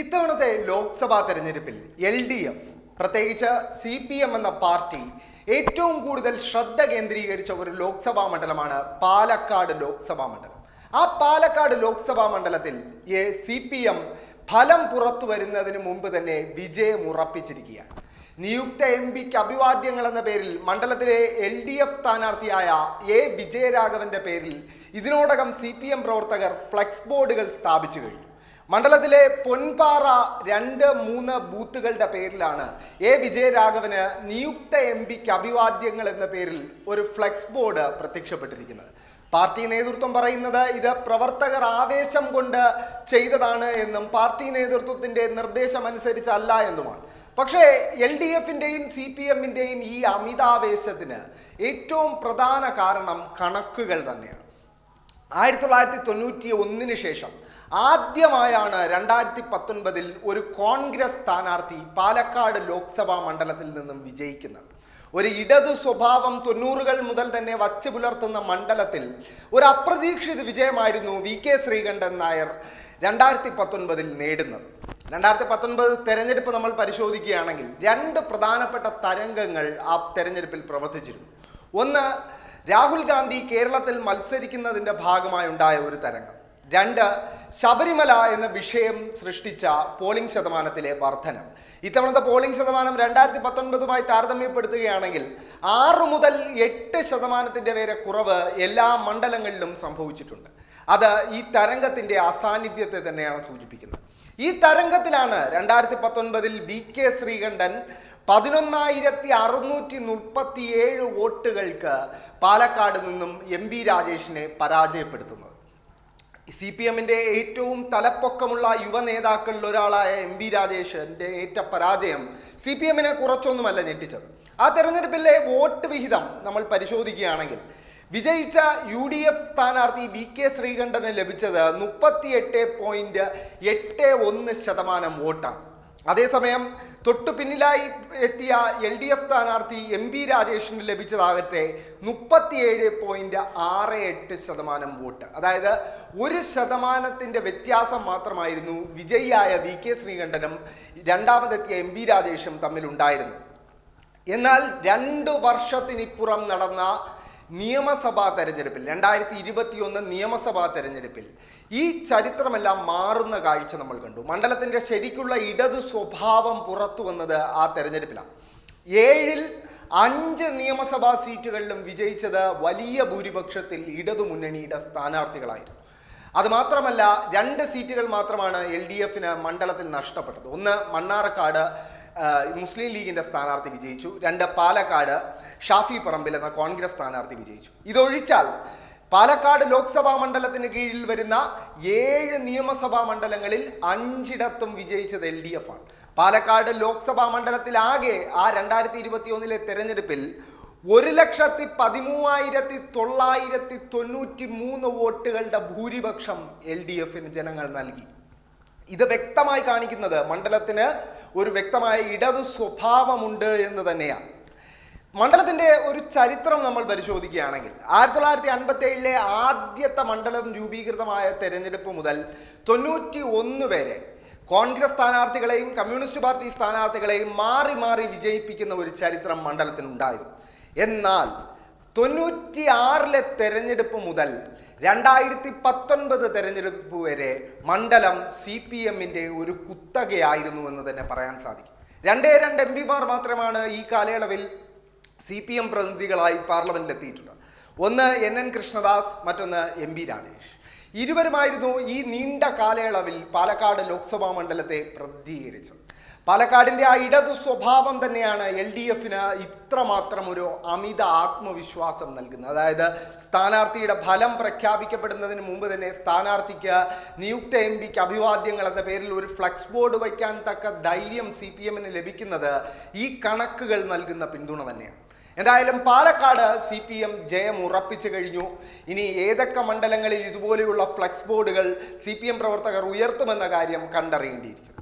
ഇത്തവണത്തെ ലോക്സഭാ തെരഞ്ഞെടുപ്പിൽ L D F പ്രത്യേകിച്ച് സി പി എം എന്ന പാർട്ടി ഏറ്റവും കൂടുതൽ ശ്രദ്ധ കേന്ദ്രീകരിച്ച ഒരു ലോക്സഭാ മണ്ഡലമാണ് പാലക്കാട് ലോക്സഭാ മണ്ഡലം. ആ പാലക്കാട് ലോക്സഭാ മണ്ഡലത്തിൽ സി പി എം ഫലം പുറത്തു വരുന്നതിന് മുമ്പ് തന്നെ വിജയം ഉറപ്പിച്ചിരിക്കുകയാണ്. നിയുക്ത എം പിക്ക് അഭിവാദ്യങ്ങൾ എന്ന പേരിൽ മണ്ഡലത്തിലെ എൽ ഡി എഫ് സ്ഥാനാർത്ഥിയായ എ വിജയരാഘവന്റെ പേരിൽ ഇതിനോടകം സി പി എം പ്രവർത്തകർ ഫ്ലെക്സ് ബോർഡുകൾ സ്ഥാപിച്ചു കഴിഞ്ഞു. മണ്ഡലത്തിലെ പൊൻപാറ രണ്ട് മൂന്ന് ബൂത്തുകളുടെ പേരിലാണ് എ വിജയരാഘവന് നിയുക്ത എം പിക്ക് അഭിവാദ്യങ്ങൾ എന്ന പേരിൽ ഒരു ഫ്ലെക്സ് ബോർഡ് പ്രത്യക്ഷപ്പെട്ടിരിക്കുന്നത്. പാർട്ടി നേതൃത്വം പറയുന്നത് ഇത് പ്രവർത്തകർ ആവേശം കൊണ്ട് ചെയ്തതാണ് എന്നും പാർട്ടി നേതൃത്വത്തിന്റെ നിർദ്ദേശമനുസരിച്ചല്ല എന്നുമാണ്. പക്ഷേ എൽ ഡി എഫിന്റെയും സി പി എമ്മിന്റെയും ഈ അമിതാവേശത്തിന് ഏറ്റവും പ്രധാന കാരണം കണക്കുകൾ തന്നെയാണ്. ആയിരത്തി തൊള്ളായിരത്തി തൊണ്ണൂറ്റി ഒന്നിന് ശേഷം ആദ്യമായാണ് രണ്ടായിരത്തി പത്തൊൻപതിൽ ഒരു കോൺഗ്രസ് സ്ഥാനാർത്ഥി പാലക്കാട് ലോക്സഭാ മണ്ഡലത്തിൽ നിന്നും വിജയിക്കുന്നത്. ഒരു ഇടതു സ്വഭാവം തൊണ്ണൂറുകൾ മുതൽ തന്നെ വച്ചു പുലർത്തുന്ന മണ്ഡലത്തിൽ ഒരു അപ്രതീക്ഷിത വിജയമായിരുന്നു വി കെ ശ്രീകണ്ഠൻ നായർ രണ്ടായിരത്തി പത്തൊൻപതിൽ നേടുന്നത്. രണ്ടായിരത്തി പത്തൊൻപത് തെരഞ്ഞെടുപ്പ് നമ്മൾ പരിശോധിക്കുകയാണെങ്കിൽ രണ്ട് പ്രധാനപ്പെട്ട തരംഗങ്ങൾ ആ തെരഞ്ഞെടുപ്പിൽ പ്രവർത്തിച്ചിരുന്നു. ഒന്ന് രാഹുൽ ഗാന്ധി കേരളത്തിൽ മത്സരിക്കുന്നതിന്റെ ഭാഗമായി ഉണ്ടായ ഒരു തരംഗം. രണ്ട് ശബരിമല എന്ന വിഷയം സൃഷ്ടിച്ച പോളിംഗ് ശതമാനത്തിലെ വർധനം. ഇത്തവണത്തെ പോളിംഗ് ശതമാനം രണ്ടായിരത്തി പത്തൊൻപതുമായി താരതമ്യപ്പെടുത്തുകയാണെങ്കിൽ ആറ് മുതൽ എട്ട് ശതമാനത്തിന്റെ വരെ കുറവ് എല്ലാ മണ്ഡലങ്ങളിലും സംഭവിച്ചിട്ടുണ്ട്. അത് ഈ തരംഗത്തിന്റെ അസാന്നിധ്യത്തെ തന്നെയാണ് സൂചിപ്പിക്കുന്നത്. ഈ തരംഗത്തിലാണ് രണ്ടായിരത്തി പത്തൊൻപതിൽ വി കെ ശ്രീകണ്ഠൻ പതിനൊന്നായിരത്തി അറുന്നൂറ്റി മുപ്പത്തിയേഴ് വോട്ടുകൾക്ക് പാലക്കാട് നിന്നും എം ബി രാജേഷിനെ പരാജയപ്പെടുത്തുന്നത്. സി പി എമ്മിന്റെ ഏറ്റവും തലപ്പൊക്കമുള്ള യുവ നേതാക്കളിൽ ഒരാളായ എം ബി രാജേഷിന്റെ ഏറ്റ പരാജയം സി പി എമ്മിനെ കുറച്ചൊന്നുമല്ല ഞെട്ടിച്ചത്. ആ തെരഞ്ഞെടുപ്പിലെ വോട്ട് വിഹിതം നമ്മൾ പരിശോധിക്കുകയാണെങ്കിൽ വിജയിച്ച യു ഡി എഫ് സ്ഥാനാർത്ഥി വി കെ ശ്രീകണ്ഠന് ലഭിച്ചത് മുപ്പത്തി എട്ട് പോയിന്റ് എട്ട് ഒന്ന് ശതമാനം വോട്ടാണ്. അതേസമയം തൊട്ടു പിന്നിലായി എത്തിയ എൽ ഡി എഫ് സ്ഥാനാർത്ഥി എം പി രാജേഷിന് ലഭിച്ചതാകട്ടെ മുപ്പത്തിയേഴ് പോയിന്റ് ആറ് എട്ട് ശതമാനം വോട്ട്. അതായത് ഒരു ശതമാനത്തിന്റെ വ്യത്യാസം മാത്രമായിരുന്നു വിജയിയായ വി കെ ശ്രീകണ്ഠനും രണ്ടാമതെത്തിയ എം പി രാജേഷും തമ്മിലുണ്ടായിരുന്നു എന്നാൽ രണ്ട് വർഷത്തിനിപ്പുറം നടന്ന നിയമസഭാ തെരഞ്ഞെടുപ്പിൽ രണ്ടായിരത്തി ഇരുപത്തിയൊന്ന് നിയമസഭാ തെരഞ്ഞെടുപ്പിൽ ഈ ചരിത്രമെല്ലാം മാറുന്ന കാഴ്ച നമ്മൾ കണ്ടു. മണ്ഡലത്തിന്റെ ശരിക്കുള്ള ഇടതു സ്വഭാവം പുറത്തു വന്നത് ആ തെരഞ്ഞെടുപ്പിലാണ്. ഏഴിൽ അഞ്ച് നിയമസഭാ സീറ്റുകളിലും വിജയിച്ചത് വലിയ ഭൂരിപക്ഷത്തിൽ ഇടതു മുന്നണിയുടെ സ്ഥാനാർത്ഥികളായിരുന്നു. അതുമാത്രമല്ല രണ്ട് സീറ്റുകൾ മാത്രമാണ് എൽ ഡി എഫിന് മണ്ഡലത്തിൽ നഷ്ടപ്പെട്ടത്. ഒന്ന് മണ്ണാറക്കാട് ആ, മുസ്ലിം ലീഗിന്റെ സ്ഥാനാർത്ഥി വിജയിച്ചു. രണ്ട് പാലക്കാട് ഷാഫി പറമ്പിൽ എന്ന കോൺഗ്രസ് സ്ഥാനാർത്ഥി വിജയിച്ചു. ഇതൊഴിച്ചാൽ പാലക്കാട് ലോക്സഭാ മണ്ഡലത്തിന് കീഴിൽ വരുന്ന ഏഴ് നിയമസഭാ മണ്ഡലങ്ങളിൽ അഞ്ചിടത്തും വിജയിച്ചത് എൽ ഡി എഫ് ആണ്. പാലക്കാട് ലോക്സഭാ മണ്ഡലത്തിലാകെ ആ രണ്ടായിരത്തി ഇരുപത്തി ഒന്നിലെ തെരഞ്ഞെടുപ്പിൽ ഒരു ലക്ഷത്തി പതിമൂവായിരത്തി തൊള്ളായിരത്തി തൊണ്ണൂറ്റി മൂന്ന് വോട്ടുകളുടെ ഭൂരിപക്ഷം എൽ ഡി എഫിന് ജനങ്ങൾ നൽകി. ഇത് വ്യക്തമായി കാണിക്കുന്നത് മണ്ഡലത്തിന് ഒരു വ്യക്തമായ ഇടതു സ്വഭാവമുണ്ട് എന്ന് തന്നെയാണ്. മണ്ഡലത്തിന്റെ ഒരു ചരിത്രം നമ്മൾ പരിശോധിക്കുകയാണെങ്കിൽ ആയിരത്തി തൊള്ളായിരത്തി അൻപത്തി ഏഴിലെ ആദ്യത്തെ മണ്ഡലം രൂപീകൃതമായ തെരഞ്ഞെടുപ്പ് മുതൽ തൊണ്ണൂറ്റി ഒന്ന് വരെ കോൺഗ്രസ് സ്ഥാനാർത്ഥികളെയും കമ്മ്യൂണിസ്റ്റ് പാർട്ടി സ്ഥാനാർത്ഥികളെയും മാറി മാറി വിജയിപ്പിക്കുന്ന ഒരു ചരിത്രം മണ്ഡലത്തിനുണ്ടായിരുന്നു. എന്നാൽ തൊണ്ണൂറ്റി ആറിലെ തെരഞ്ഞെടുപ്പ് മുതൽ രണ്ടായിരത്തി പത്തൊൻപത് തെരഞ്ഞെടുപ്പ് വരെ മണ്ഡലം സി പി എമ്മിന്റെ ഒരു കുത്തകയായിരുന്നു എന്ന് തന്നെ പറയാൻ സാധിക്കും. രണ്ടേ രണ്ട് എം പിമാർ മാത്രമാണ് ഈ കാലയളവിൽ സി പി എം പ്രതിനിധികളായി പാർലമെന്റിൽ എത്തിയിട്ടുള്ളത് ഒന്ന് എൻ എൻ കൃഷ്ണദാസ് മറ്റൊന്ന് എം പി രാജേഷ്. ഇരുവരുമായിരുന്നു ഈ നീണ്ട കാലയളവിൽ പാലക്കാട് ലോക്സഭാ മണ്ഡലത്തെ പ്രതിനിധീകരിച്ചത്. പാലക്കാടിന്റെ ആ ഇടതു സ്വഭാവം തന്നെയാണ് എൽ ഡി എഫിന് ഇത്രമാത്രം ഒരു അമിത ആത്മവിശ്വാസം നൽകുന്നത്. അതായത് സ്ഥാനാർത്ഥിയുടെ ഫലം പ്രഖ്യാപിക്കപ്പെടുന്നതിന് മുമ്പ് തന്നെ സ്ഥാനാർത്ഥിക്ക് നിയുക്ത എം പിക്ക് അഭിവാദ്യങ്ങൾ എന്ന പേരിൽ ഒരു ഫ്ലക്സ് ബോർഡ് വയ്ക്കാൻ തക്ക ധൈര്യം സി പി എമ്മിന് ലഭിക്കുന്നത് ഈ കണക്കുകൾ നൽകുന്ന പിന്തുണ തന്നെയാണ്. എന്തായാലും പാലക്കാട് സി പി എം ജയം ഉറപ്പിച്ചു കഴിഞ്ഞു. ഇനി ഏതൊക്കെ മണ്ഡലങ്ങളിൽ ഇതുപോലെയുള്ള ഫ്ലക്സ് ബോർഡുകൾ സി പി എം പ്രവർത്തകർ ഉയർത്തുമെന്ന കാര്യം കണ്ടറിയേണ്ടിയിരിക്കുന്നു.